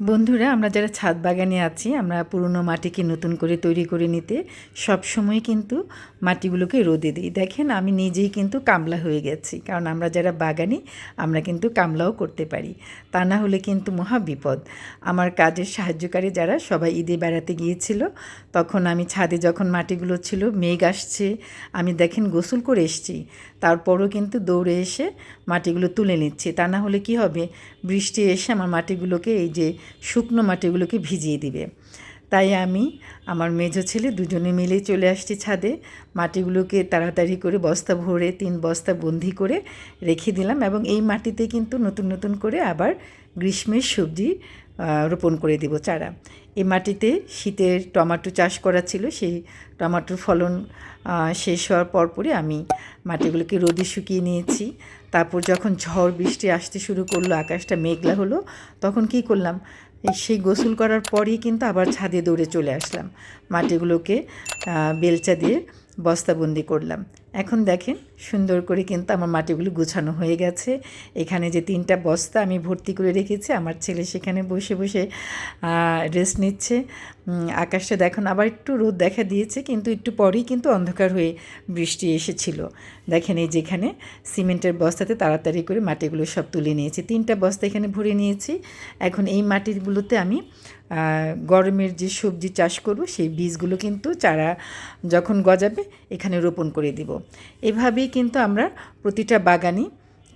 বন্ধুরা, আমরা যারা ছাদ বাগানে আছি, আমরা পুরনো মাটিকে নতুন করে তৈরি করে নিতে সব সময় কিন্তু মাটিগুলোকে রোদে দিই। দেখেন, আমি নিজেই কিন্তু কামলা হয়ে গেছি, কারণ আমরা যারা বাগানি, আমরা কিন্তু কামলাও করতে পারি। তা না হলে কিন্তু মহা বিপদ। আমার কাজের সাহায্যকারী যারা, সবাই ঈদে বেড়াতে গিয়েছিল, তখন আমি ছাদে যখন মাটিগুলো ছিল, মেঘ আসছে, আমি দেখেন গোসল করে এসছি। তারপরও কিন্তু দৌড়ে এসে মাটিগুলো তুলে নিচ্ছি। তা না হলে কি হবে? বৃষ্টি এসে আমার মাটিগুলোকে, এই যে শুকনো মাটিগুলোকে ভিজিয়ে দিবে। তাই আমি আমার মেজো ছেলে দুজনে মিলে চলে আসছি ছাদে। মাটিগুলোকে তাড়াতাড়ি করে বস্তা ভরে, তিন বস্তা বন্দি করে রেখে দিলাম এবং এই মাটিতে কিন্তু নতুন নতুন করে আবার গ্রীষ্মের সবজি রোপণ করে দিব চারা। এই মাটিতে শীতের টমাটো চাষ করা ছিল, সেই টমাটোর ফলন শেষ হওয়ার পরপরই আমি মাটিগুলোকে রোদে শুকিয়ে নিয়েছি। তারপর যখন ঝড় বৃষ্টি আসতে শুরু করল, আকাশটা মেঘলা হলো, তখন কি করলাম? সেই গোসল করার পরই কিন্তু আবার ছাদে দৌড়ে চলে আসলাম। মাটিগুলোকে বেলচা দিয়ে বস্তাবন্দি করলাম। এখন দেখেন সুন্দর করে কিন্তু আমার মাটিগুলো গুছানো হয়ে গেছে। এখানে যে তিনটা বস্তা আমি ভর্তি করে রেখেছি, আমার ছেলে সেখানে বসে বসে রেস্ট নিচ্ছে। আকাশটা দেখুন আবার একটু রোদ দেখা দিয়েছে, কিন্তু একটু পরেই কিন্তু অন্ধকার হয়ে বৃষ্টি এসেছিল। দেখেন এই যেখানে সিমেন্টের বস্তাতে তাড়াতাড়ি করে মাটিগুলো সব তুলে নিয়েছি। তিনটা বস্তা এখানে ভরে নিয়েছি। এখন এই মাটিগুলোতে আমি গরমের যে সবজি চাষ করব, সেই বীজগুলো কিন্তু চারা যখন গজাবে, এখানে রোপণ করে দিব। এভাবেই কিন্তু আমরা প্রতিটা বাগানই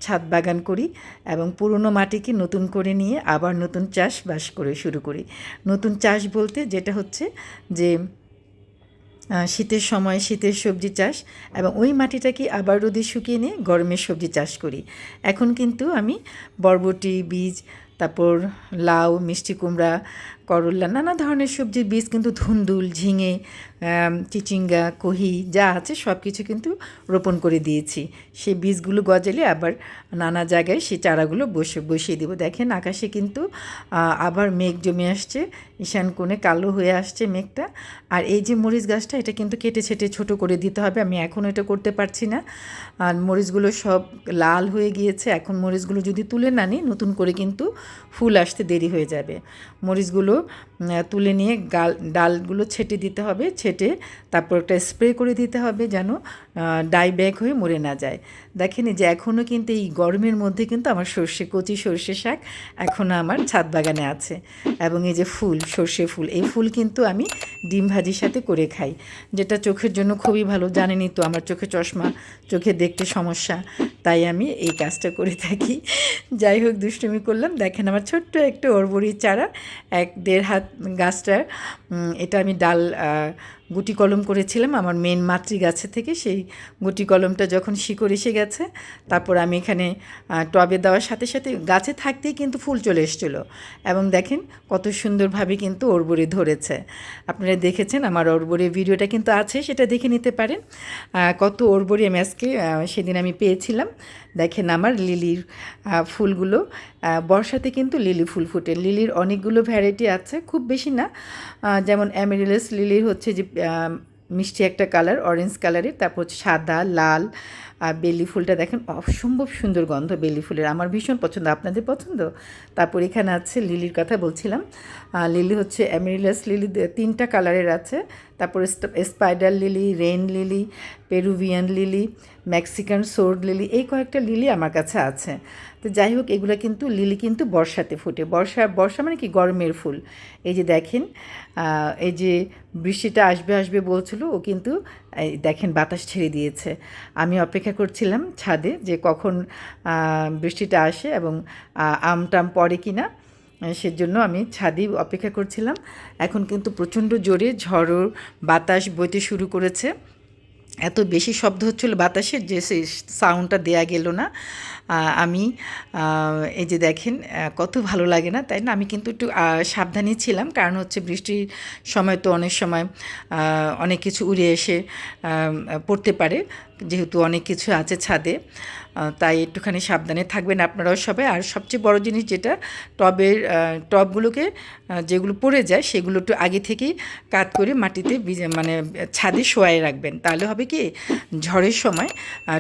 ছাদ বাগান করি এবং পুরনো মাটিকে নতুন করে নিয়ে আবার নতুন চাষবাস করে শুরু করি। নতুন চাষ বলতে যেটা হচ্ছে যে শীতের সময় শীতের সবজি চাষ এবং ওই মাটিটাকে আবার রোদে শুকিয়ে নিয়ে গরমের সবজি চাষ করি। এখন কিন্তু আমি বরবটি, বীজ, তারপর লাউ, মিষ্টি কুমড়া করল্লা নানা ধরনের সবজির বীজ কিন্তু ধুন্দুল, ঝিঙে চিচিঙ্গা, কহি যা আছে সব কিছু কিন্তু রোপণ করে দিয়েছি। সেই বীজগুলো গজালে আবার নানা জায়গায় সেই চারাগুলো বসে, বসিয়ে দেবো। দেখেন আকাশে কিন্তু আবার মেঘ জমে আসছে, ঈশান কোণে কালো হয়ে আসছে মেঘটা। আর এই যে মরিচ গাছটা, এটা কিন্তু কেটে ছেটে ছোট করে দিতে হবে। আমি এখন এটা করতে পারছি না। আর মরিচগুলো সব লাল হয়ে গিয়েছে। এখন মরিচগুলো যদি তুলে না নিই, নতুন করে কিন্তু ফুল আসতে দেরি হয়ে যাবে। মরিচগুলো তুলে নিয়ে গাল ডালগুলো ছেটে দিতে হবে, ছেটে তারপর একটা স্প্রে করে দিতে হবে যেন ডাই ব্যাগ হয়ে মরে না যায়। দেখেন যে এখনও কিন্তু এই গরমের মধ্যে কিন্তু আমার সর্ষে কচি, সর্ষে শাক এখনও আমার ছাদ বাগানে আছে। এবং এই যে ফুল, সর্ষে ফুল, এই ফুল কিন্তু আমি ডিম ভাজির সাথে করে খাই, যেটা চোখের জন্য খুবই ভালো। জানেনই তো আমার চোখে চশমা, চোখে দেখতে সমস্যা। তাই আমি এই কাজটা করে থাকি। যাই হোক, দুষ্টুমি করলাম। দেখেন আমার ছোট্ট একটু অরবরির চারা, এক দেড় হাত গাছটা এটা আমি ডাল গুটি কলম করেছিলাম আমার মেন মাতৃ গাছে থেকে, সেই গুটি কলমটা যখন শিকড় এসে গেছে, তারপর আমি এখানে টবে দেওয়ার সাথে সাথে গাছে থাকতেই কিন্তু ফুল চলে এসেছিল। এবং দেখেন কত সুন্দরভাবে কিন্তু ওরবরে ধরেছে। আপনারা দেখেছেন আমার ওরবরে ভিডিওটা কিন্তু আছে, সেটা দেখে নিতে পারেন। কত ওরবরি আমি আজকে সেদিন আমি পেয়েছিলাম। দেখেন আমার লিলির ফুলগুলো বর্ষাতে কিন্তু লিলি ফুল ফুটে। লিলির অনেকগুলো ভ্যারাইটি আছে, খুব বেশি না। যেমন অ্যামেরিলাস লিলির হচ্ছে যে মিষ্টি একটা কালার অরেঞ্জ কালারের তারপর সাদা, লাল আর বেলি ফুলটা দেখেন, অসম্ভব সুন্দর গন্ধ বেলি ফুলের। আমার ভীষণ পছন্দ, আপনাদের পছন্দ? তারপর এখানে আছে লিলির কথা বলছিলাম। লিলি হচ্ছে অ্যামেরিলাস লিলি তিনটা কালারের আছে। তারপর spider lily rain lily Peruvian lily Mexican sword lily এই কয়েকটা লিলি আমার কাছে আছে। তো যাই হোক, এগুলো কিন্তু লিলি কিন্তু বর্ষাতে ফুটে। বর্ষা বর্ষা মানে কি? গরমের ফুল। এই যে দেখেন এই যে বৃষ্টিটা আসবে আসবে বলছিল, ও কিন্তু দেখেন বাতাস ছেড়ে দিয়েছে। আমি অপেক্ষা করছিলাম ছাদে যে কখন বৃষ্টিটা আসে এবং আম টাম পড়ে কি না সেজন্য আমি ছাদি অপেক্ষা করছিলাম। এখন কিন্তু প্রচণ্ড জোরে ঝড় বাতাস বইতে শুরু করেছে। এত বেশি শব্দ হচ্ছিল বাতাসে যে সেই সাউন্ডটা দেয়া গেল না। আমি এই যে দেখেন কত ভালো লাগে না, তাই না? আমি কিন্তু একটু সাবধানী ছিলাম, কারণ হচ্ছে বৃষ্টির সময় তো অনেক সময় অনেক কিছু উড়ে এসে পড়তে পারে। যেহেতু অনেক কিছু আছে ছাদে তাই একটুখানি সাবধানে থাকবেন আপনারাও সবাই। আর সবচেয়ে বড় জিনিস যেটা, টবের টবগুলোকে যেগুলো পড়ে যায় সেগুলো একটু আগে থেকেই কাত করে মাটিতে মানে ছাদে শোয়াই রাখবেন। তাহলে হবে কি, ঝড়ের সময়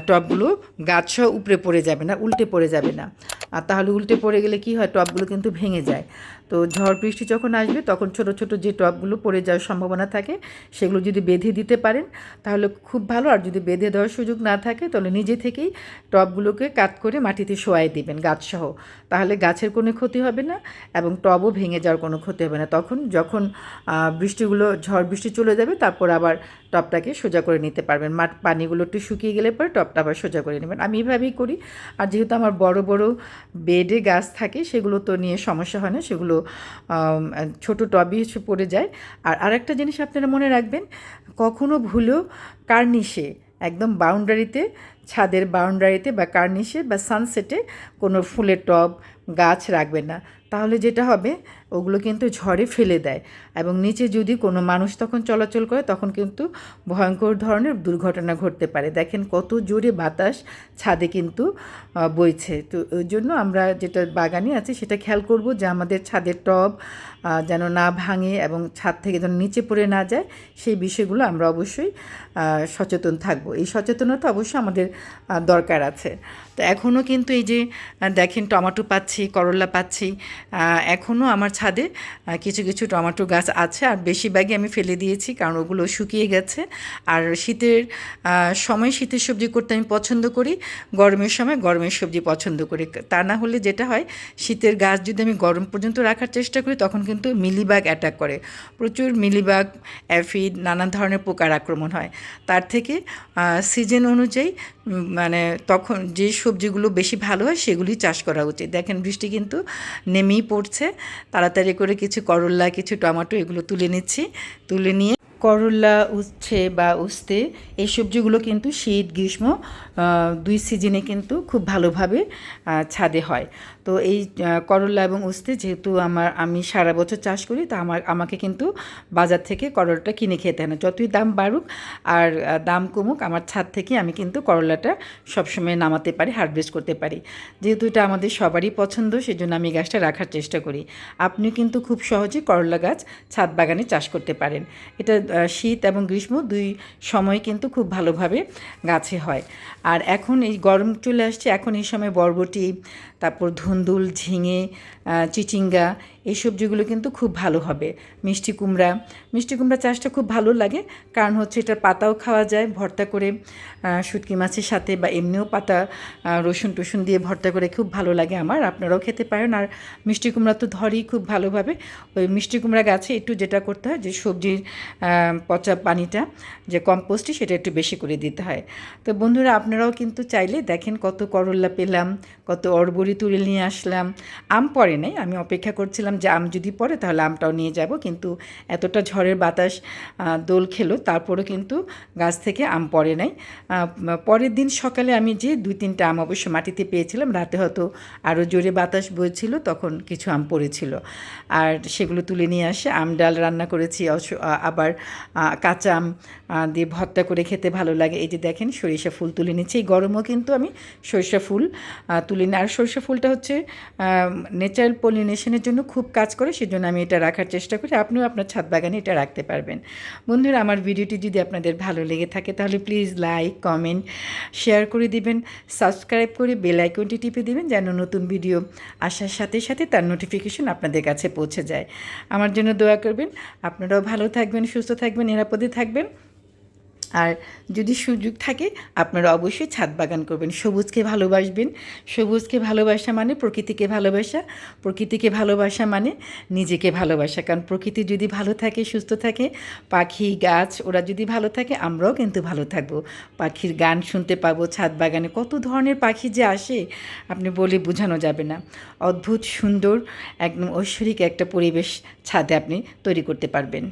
টবগুলো গাছ উপরে পড়ে যাবে না, উল্টে পড়ে যাবে না। আর তাহলে উল্টে পড়ে গেলে কি হয়? টবগুলো কিন্তু ভেঙে যায়। তো ঝড় বৃষ্টি যখন আসবে, তখন ছোট ছোট যে টবগুলো পড়ে যাওয়ার সম্ভাবনা থাকে, সেগুলো যদি বেঁধে দিতে পারেন, তাহলে খুব ভালো। আর যদি বেঁধে দেওয়ার সুযোগ না থাকে, তাহলে নিজে থেকেই টবগুলোকে কাত করে মাটিতে শোয়াই দিবেন গাছসহ। তাহলে গাছের কোনো ক্ষতি হবে না এবং টবও ভেঙে যাওয়ার কোনো ক্ষতি হবে না। তখন যখন বৃষ্টিগুলো, ঝড় বৃষ্টি চলে যাবে, তারপর আবার টবটাকে সোজা করে নিতে পারবেন। মাঠ পানিগুলো একটু শুকিয়ে গেলে পরে টবটা আবার সোজা করে নেবেন। আমি এভাবেই করি। আর যেহেতু আমার বড় বড় বেডে গাছ থাকে, সেগুলো তো নিয়ে সমস্যা হয় না। সেগুলো ছোট টবই পড়ে যায়। আর আরেকটা জিনিস আপনারা মনে রাখবেন, কখনো ভুলেও কার্নিশে, একদম বাউন্ডারিতে, ছাদের বাউন্ডারিতে বা কার্নিশে বা সানসেটে কোনো ফুলের টব, গাছ রাখবেন না। তাহলে যেটা হবে, ওগুলো কিন্তু ঝড়ে ফেলে দেয়। এবং নিচে যদি কোনো মানুষ তখন চলাচল করে, তখন কিন্তু ভয়ঙ্কর ধরনের দুর্ঘটনা ঘটতে পারে। দেখেন কত জোরে বাতাস ছাদে কিন্তু বইছে। তো ওই জন্য আমরা যেটা বাগানে আছে, সেটা খেয়াল করব যে আমাদের ছাদের টব যেন না ভাঙে এবং ছাদ থেকে যেন নিচে পড়ে না যায়, সেই বিষয়গুলো আমরা অবশ্যই সচেতন থাকব। এই সচেতনতা অবশ্যই আমাদের দরকার আছে। তো এখনও কিন্তু এই যে দেখেন টমাটো পাচ্ছি, করলা পাচ্ছি এখনও আমার ছাদে কিছু কিছু টমেটো গাছ আছে আর বেশিরভাগই আমি ফেলে দিয়েছি কারণ ওগুলো শুকিয়ে গেছে। আর শীতের সময় শীতের সবজি করতে আমি পছন্দ করি, গরমের সময় গরমের সবজি পছন্দ করি। তা না হলে যেটা হয়, শীতের গাছ যদি আমি গরম পর্যন্ত রাখার চেষ্টা করি, তখন কিন্তু মিলিবাগ অ্যাটাক করে। প্রচুর মিলিবাগ অ্যাফিড নানান ধরনের পোকার আক্রমণ হয়। তার থেকে সিজন অনুযায়ী মানে তখন যে সবজিগুলো বেশি ভালো হয় সেগুলি চাষ করা উচিত। দেখেন বৃষ্টি কিন্তু নেমেই পড়ছে। তাড়াতাড়ি করে কিছু করল্লা কিছু টমেটো এগুলো তুলে নিচ্ছি। তুলে নিয়ে করল্লা উচ্ছে বা উস্তে এই সবজিগুলো কিন্তু শীত গ্রীষ্ম দুই সিজনে কিন্তু খুব ভালোভাবে ছাদে হয়। তো এই আহ, করল্লা এবং উস্তে যেহেতু আমার আমি সারা বছর চাষ করি তা আমার আমাকে কিন্তু বাজার থেকে করলাটা কিনে খেতে হয় না। যতই দাম বাড়ুক আর দাম কমুক আমার ছাদ থেকে আমি কিন্তু করলাটা সবসময় নামাতে পারি হারভেস্ট করতে পারি। যেহেতু এটা আমাদের সবারই পছন্দ সেজন্য আমি গাছটা রাখার চেষ্টা করি। আপনিও কিন্তু খুব সহজে করলা গাছ ছাদ বাগানে চাষ করতে পারেন। এটা শীত এবং গ্রীষ্ম দুই সময় কিন্তু খুব ভালোভাবে গাছে হয়। আর এখন এই গরম চলে আসছে, এখন এই সময় বরবটি, তারপর ধুন্দুল, ঝিঙে চিচিঙ্গা এই সবজিগুলো কিন্তু খুব ভালো হবে। মিষ্টি কুমড়া মিষ্টি কুমড়া চাষটা খুব ভালো লাগে, কারণ হচ্ছে এটার পাতাও খাওয়া যায়, ভর্তা করে শুটকি মাছের সাথে বা এমনিও পাতা রসুন টসুন দিয়ে ভর্তা করে খুব ভালো লাগে আমার, আপনারাও খেতে পারেন। আর মিষ্টি কুমড়া তো ধরেই খুব ভালোভাবে, ওই মিষ্টি কুমড়া গাছে একটু যেটা করতে হয় যে সবজির পচা পানিটা, যে কম্পোস্টই সেটা একটু বেশি করে দিতে হয়। তো বন্ধুরা আপনারাও কিন্তু চাইলে দেখেন কত করল্লা পেলাম, কত অরবরি তুলে নিয়ে আসলাম, আম পড়ে নাই, আমি অপেক্ষা করছিলাম যে আম যদি পড়ে তাহলে আমটাও নিয়ে যাব, কিন্তু এতটা ঝড়ের বাতাস দোল খেলো, তারপরেও কিন্তু গাছ থেকে আম পড়ে নাই। পরের দিন সকালে আমি যে দুই তিনটা আম অবশ্য মাটিতে পেয়েছিলাম, রাতে হয়তো আরও জোরে বাতাস বইছিল, তখন কিছু আম পড়েছিল। আর সেগুলো তুলে নিয়ে আসে, আম ডাল রান্না করেছি আবার কাঁচা আম দিয়ে ভর্তা করে খেতে ভালো লাগে। এই যে দেখেন সরিষা ফুল তুলে নিচ্ছি, এই গরমও কিন্তু আমি সরিষা ফুল তুলে নিই আর সরিষা ফুলটা হচ্ছে নেচারাল পলিনেশনের জন্য খুব কাজ করে, সেজন্য আমি এটা রাখার চেষ্টা করি। আপনিও আপনার ছাদ বাগানে এটা রাখতে পারবেন। বন্ধুরা, আমার ভিডিওটি যদি আপনাদের ভালো লেগে থাকে, তাহলে প্লিজ লাইক কমেন্ট শেয়ার করে দিবেন সাবস্ক্রাইব করে বেল আইকনটি টিপে দিবেন, যেন নতুন ভিডিও আসার সাথে সাথে তার নোটিফিকেশন আপনাদের কাছে পৌঁছে যায়। আমার জন্য দোয়া করবেন। আপনারাও ভালো থাকবেন, সুস্থ থাকবেন, নিরাপদে থাকবেন। আর যদি সুযোগ থাকে, আপনারা অবশ্যই ছাদ বাগান করবেন। সবুজকে ভালোবাসবেন। সবুজকে ভালোবাসা মানে প্রকৃতিকে ভালোবাসা। প্রকৃতিকে ভালোবাসা মানে নিজেকে ভালোবাসা। কারণ প্রকৃতি যদি ভালো থাকে, সুস্থ থাকে, পাখি, গাছ, ওরা যদি ভালো থাকে, আমরাও কিন্তু ভালো থাকব। পাখির গান শুনতে পাবো, ছাদ বাগানে কত ধরনের পাখি যে আসে, আপনি বলে বোঝানো যাবে না। অদ্ভুত, সুন্দর, একদম ঐশ্বরিক একটা পরিবেশ ছাদে আপনি তৈরি করতে পারবেন।